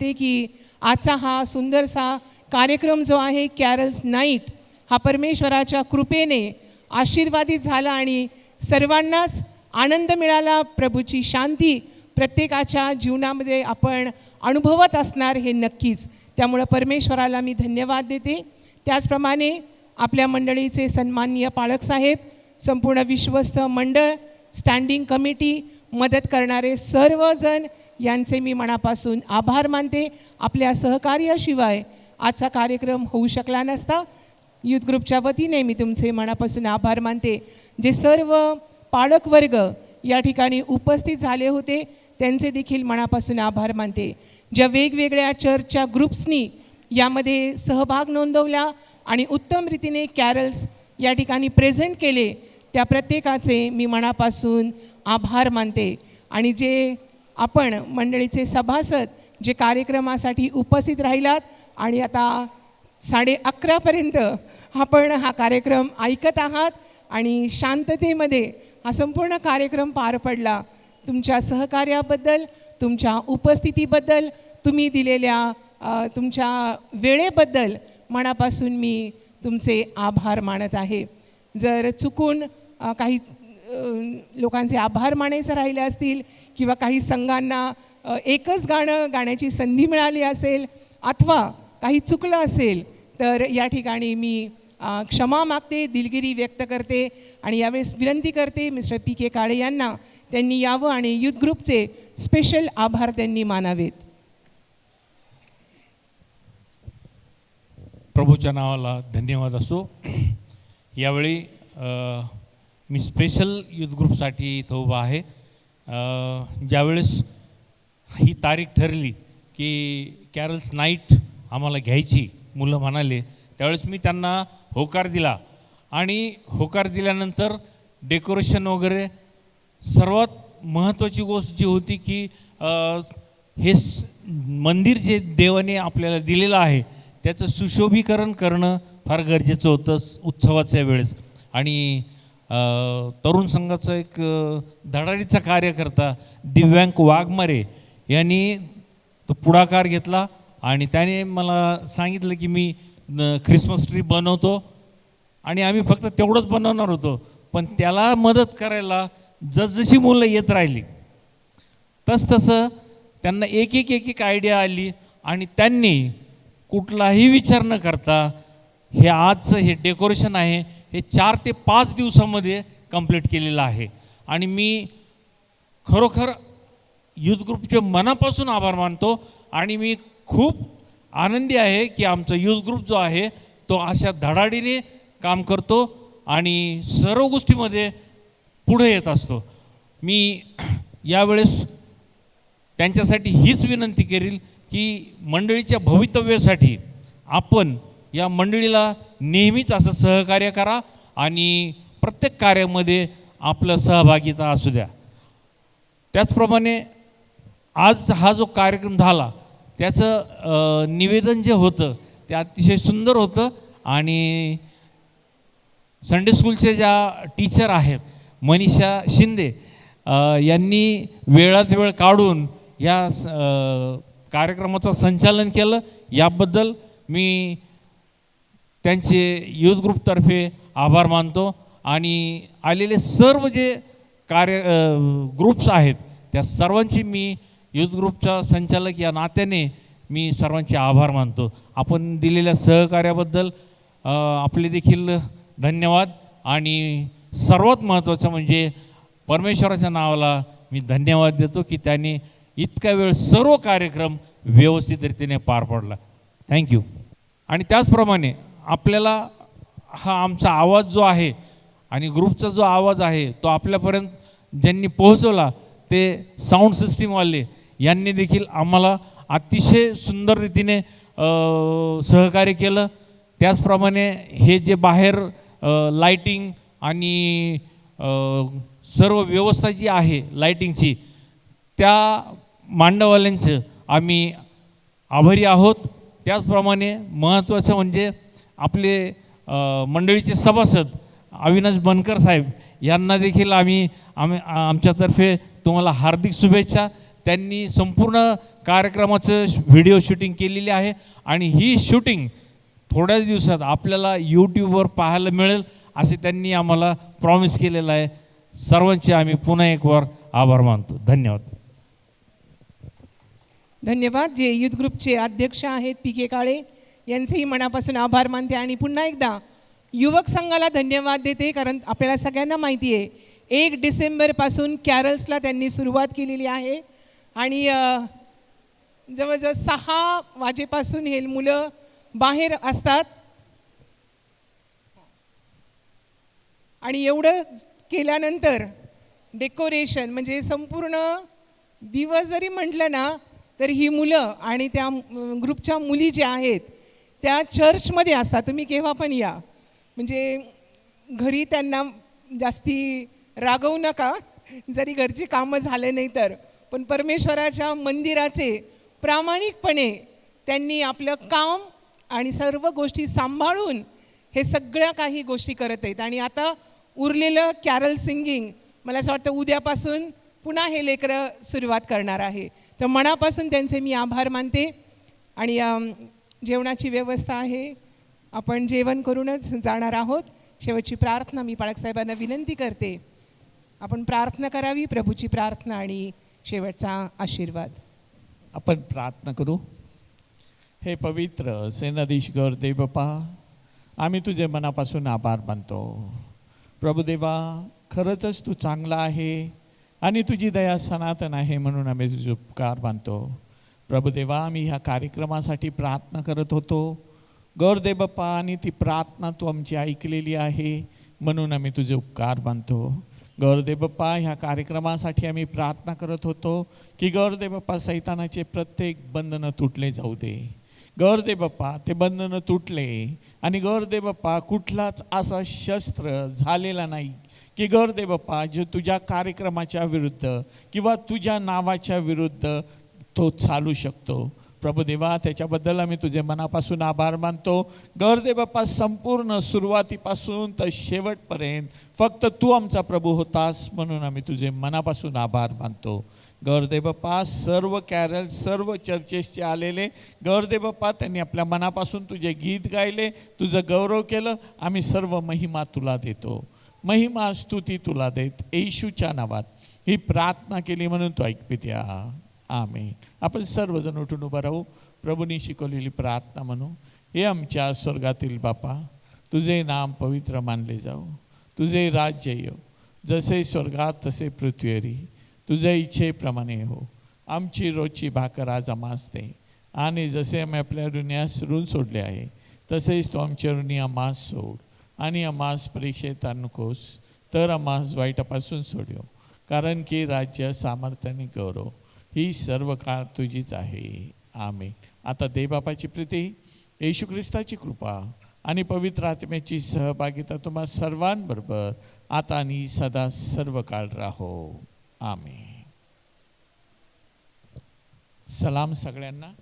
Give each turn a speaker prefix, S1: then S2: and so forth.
S1: सांगते की आजचा हा सुंदरसा कार्यक्रम जो आहे कॅरल्स नाईट हा परमेश्वराच्या कृपेने आशीर्वादित झाला आणि सर्वांनाच आनंद मिळाला. प्रभूची शांती प्रत्येकाच्या जीवनामध्ये आपण अनुभवत असणार हे नक्कीच. त्यामुळं परमेश्वराला मी धन्यवाद देते. त्याचप्रमाणे आपल्या मंडळीचे सन्माननीय पाळक साहेब संपूर्ण विश्वस्त मंडळ स्टँडिंग कमिटी मदत करणारे सर्वजण यांचे मी मनापासून आभार मानते. आपल्या सहकार्याशिवाय आजचा कार्यक्रम होऊ शकला नसता. युथ ग्रुपच्या वतीने मी तुमचे मनापासून आभार मानते. जे सर्व पालकवर्ग या ठिकाणी उपस्थित झाले होते त्यांचे देखील मनापासून आभार मानते. ज्या वेगवेगळ्या चर्चच्या ग्रुप्सनी यामध्ये सहभाग नोंदवला आणि उत्तम रीतीने कॅरल्स या ठिकाणी प्रेझेंट केले त्या प्रत्येकाचे मी मनापासून आभार मानते. आणि जे आपण मंडळीचे सभासद जे कार्यक्रमासाठी उपस्थित राहिलात आणि आता साडे अकरापर्यंत आपण हा कार्यक्रम ऐकत आहात आणि शांततेमध्ये हा संपूर्ण कार्यक्रम पार पडला तुमच्या सहकार्याबद्दल तुमच्या उपस्थितीबद्दल तुम्ही दिलेल्या तुमच्या वेळेबद्दल मनापासून मी तुमचे आभार मानत आहे. जर चुकून काही लोकांचे आभार मानायचं राहिले असतील किंवा काही संघांना एकच गाणं गाण्याची संधी मिळाली असेल अथवा काही चुकलं असेल तर या ठिकाणी मी क्षमा मागते दिलगिरी व्यक्त करते आणि यावेळेस विनंती करते मिस्टर पी के काळे यांना त्यांनी यावं आणि युथ ग्रुपचे स्पेशल आभार त्यांनी मानावेत.
S2: प्रभूच्या नावाला धन्यवाद असो. यावेळी मी स्पेशल युथ ग्रुपसाठी इथं उभा आहे. ज्यावेळेस ही तारीख ठरली की कॅरल्स नाईट आम्हाला घ्यायची मुलं म्हणाले त्यावेळेस मी त्यांना होकार दिला. आणि होकार दिल्यानंतर डेकोरेशन वगैरे सर्वात महत्त्वाची गोष्ट जी होती की हे स- मंदिर जे देवाने आपल्याला दिलेलं आहे त्याचं सुशोभीकरण करणं फार गरजेचं होतं उत्सवाच्या वेळेस. आणि तरुण संघाचा एक धडाडीचा कार्यकर्ता दिव्यांक वाघमारे यांनी तो पुढाकार घेतला आणि त्याने मला सांगितलं की मी ख्रिसमस ट्री बनवतो आणि आम्ही फक्त तेवढंच बनवणार होतो. पण त्याला मदत करायला जसजशी मुलं येत राहिली तसतसं त्यांना एक एक एक एक आयडिया आली आणि त्यांनी कुठलाही विचार न करता हे आजचं हे डेकोरेशन आहे हे चार ते पाच दिवसामध्ये कंप्लीट केलेलं आहे. आणि मी खरोखर युथ ग्रुपचे मनापासून आभार मानतो आणि मी खूप आनंदी आहे की आमचा युथ ग्रुप जो आहे तो अशा धडाडीने काम करतो आणि सर्व गोष्टीमध्ये पुढे येत असतो. मी यावेळेस त्यांच्यासाठी हीच विनंती करील की मंडळीच्या भवितव्यासाठी आपण या मंडळीला नेहमीच असं सहकार्य करा आणि प्रत्येक कार्यामध्ये आपलं सहभागिता असू द्या. त्याचप्रमाणे आज हा जो कार्यक्रम झाला त्याचं निवेदन जे होतं ते अतिशय सुंदर होतं आणि संडे स्कूलचे ज्या टीचर आहेत मनीषा शिंदे यांनी वेळात वेळ काढून या स- कार्यक्रमाचं संचालन केलं. याबद्दल मी त्यांचे युथ ग्रुपतर्फे आभार मानतो. आणि आलेले सर्व जे कार्य ग्रुप्स आहेत त्या सर्वांची मी युथ ग्रुपचा संचालक या नात्याने मी सर्वांचे आभार मानतो. आपण दिलेल्या सहकार्याबद्दल आपले देखील धन्यवाद. आणि सर्वात महत्त्वाचं म्हणजे परमेश्वराच्या नावाला मी धन्यवाद देतो की त्यांनी इतका वेळ सर्व कार्यक्रम व्यवस्थित रीतीने पार पडला. थँक्यू आणि त्याचप्रमाणे आपल्याला हा आमचा आवाज जो आहे आणि ग्रुपचा जो आवाज आहे तो आपल्यापर्यंत ज्यांनी पोहोचवला ते साऊंड सिस्टीमवाले यांनी देखील आम्हाला अतिशय सुंदर रीतीने सहकार्य केलं. त्याचप्रमाणे हे जे बाहेर लाईटिंग आणि सर्व व्यवस्था जी आहे लाईटिंगची त्या मांडवाल्यांचं आम्ही आभारी आहोत. त्याचप्रमाणे महत्त्वाचं म्हणजे आपले मंडळीचे सभासद अविनाश बनकर साहेब यांना देखील आम्ही आम्ही आमच्यातर्फे तुम्हाला हार्दिक शुभेच्छा. त्यांनी संपूर्ण कार्यक्रमाचं व्हिडिओ शूटिंग केलेली आहे आणि ही शूटिंग थोड्याच दिवसात आपल्याला यूट्यूबवर पाहायला मिळेल असे त्यांनी आम्हाला प्रॉमिस केलेलं आहे. सर्वांचे आम्ही पुन्हा एक वार आभार मानतो. धन्यवाद.
S1: धन्यवाद. जे युथ ग्रुपचे अध्यक्ष आहेत पी के काळे यांचेही मनापासून आभार मानते आणि पुन्हा एकदा युवक संघाला धन्यवाद देते कारण आपल्याला सगळ्यांना माहिती आहे एक डिसेंबरपासून कॅरल्सला त्यांनी सुरुवात केलेली आहे. आणि जवळजवळ सहा वाजेपासून हे मुलं बाहेर असतात. आणि एवढं केल्यानंतर डेकोरेशन म्हणजे संपूर्ण दिवस जरी म्हटलं ना तर ही मुलं आणि त्या ग्रुपच्या मुली ज्या आहेत त्या चर्चमध्ये असतात तुम्ही केव्हा पण या. म्हणजे घरी त्यांना जास्ती रागवू नका. जरी घरची कामं झाले नाही तर. पण परमेश्वराच्या मंदिराचे प्रामाणिकपणे त्यांनी आपलं काम आणि सर्व गोष्टी सांभाळून हे सगळ्या काही गोष्टी करत आहेत. आणि आता उरलेलं कॅरल सिंगिंग मला असं वाटतं उद्यापासून पुन्हा हे लेकरं सुरुवात करणार आहे. तर मनापासून त्यांचे मी आभार मानते. आणि जेवणाची व्यवस्था आहे. आपण जेवण करूनच जाणार आहोत. शेवटची प्रार्थना मी पाळकसाहेबांना विनंती करते. आपण प्रार्थना करावी प्रभूची प्रार्थना आणि शेवटचा आशीर्वाद.
S3: आपण प्रार्थना करू. हे पवित्र सेनाधीश गौर देवपा आम्ही तुझे मनापासून आभार मानतो. प्रभुदेवा खरंचच तू चांगला आहे आणि तुझी दया सनातन आहे म्हणून आम्ही तुझे उपकार मानतो. प्रभुदेवा आम्ही ह्या कार्यक्रमासाठी प्रार्थना करत होतो. गौरदेवप्पा आणि ती प्रार्थना तू आमची ऐकलेली आहे म्हणून आम्ही तुझे उपकार मानतो. गौरदेवप्पा ह्या कार्यक्रमासाठी आम्ही प्रार्थना करत होतो की गौरदेवप्पा सैतानाचे प्रत्येक बंधनं तुटले जाऊ दे. गौरदे बाप्पा ते बंधनं तुटले. आणि गौरदे बाप्पा कुठलाच असा शस्त्र झालेला नाही की गौरदे बाप्पा जो तुझ्या कार्यक्रमाच्या विरुद्ध किंवा तुझ्या नावाच्या विरुद्ध तो चालू शकतो. प्रभुदेवा त्याच्याबद्दल आम्ही तुझे मनापासून आभार मानतो. गौरदे बाप्पा संपूर्ण सुरुवातीपासून तर शेवटपर्यंत फक्त तू आमचा प्रभू होतास म्हणून आम्ही तुझे मनापासून आभार मानतो. गौरदे बाप्पा सर्व कॅरल सर्व चर्चेसचे आलेले गौरदे बाप्पा त्यांनी आपल्या मनापासून तुझे गीत गायले तुझं गौरव केलं आम्ही सर्व महिमा तुला देतो. महिमा स्तुती तुला देत येशूच्या नावात. ही प्रार्थना केली म्हणून तू ऐकपित्या आमेन. आपण सर्वजण उठून उभं राहू. प्रभूनी शिकवलेली प्रार्थना म्हणू. हे आमच्या स्वर्गातील बापा तुझे नाम पवित्र मानले जाऊ. तुझे राज्य येऊ. जसे स्वर्गात तसे पृथ्वीवरी तुझ्या इच्छेप्रमाणे हो. आमची रोजची भाकर आज आम्हास दे आणि जसे आम्ही आपल्या ऋण्यास ऋण सोडले आहे तसेच तो आमच्या ऋणी आम्हास सोड. आणि आम्हास परीक्षेत आणकोस तर आम्हास वाईटापासून सोडव कारण की राज्य सामर्थ्याने गौरव. ही सर्व काळ तुझीच आहे. आमे आता देबापाची प्रीती येशू ख्रिस्ताची कृपा आणि पवित्र आत्म्याची सहभागिता तुम्हा सर्वांबरोबर आता आणि सदा सर्व काळ राहो. आमे सलाम सगळ्यांना.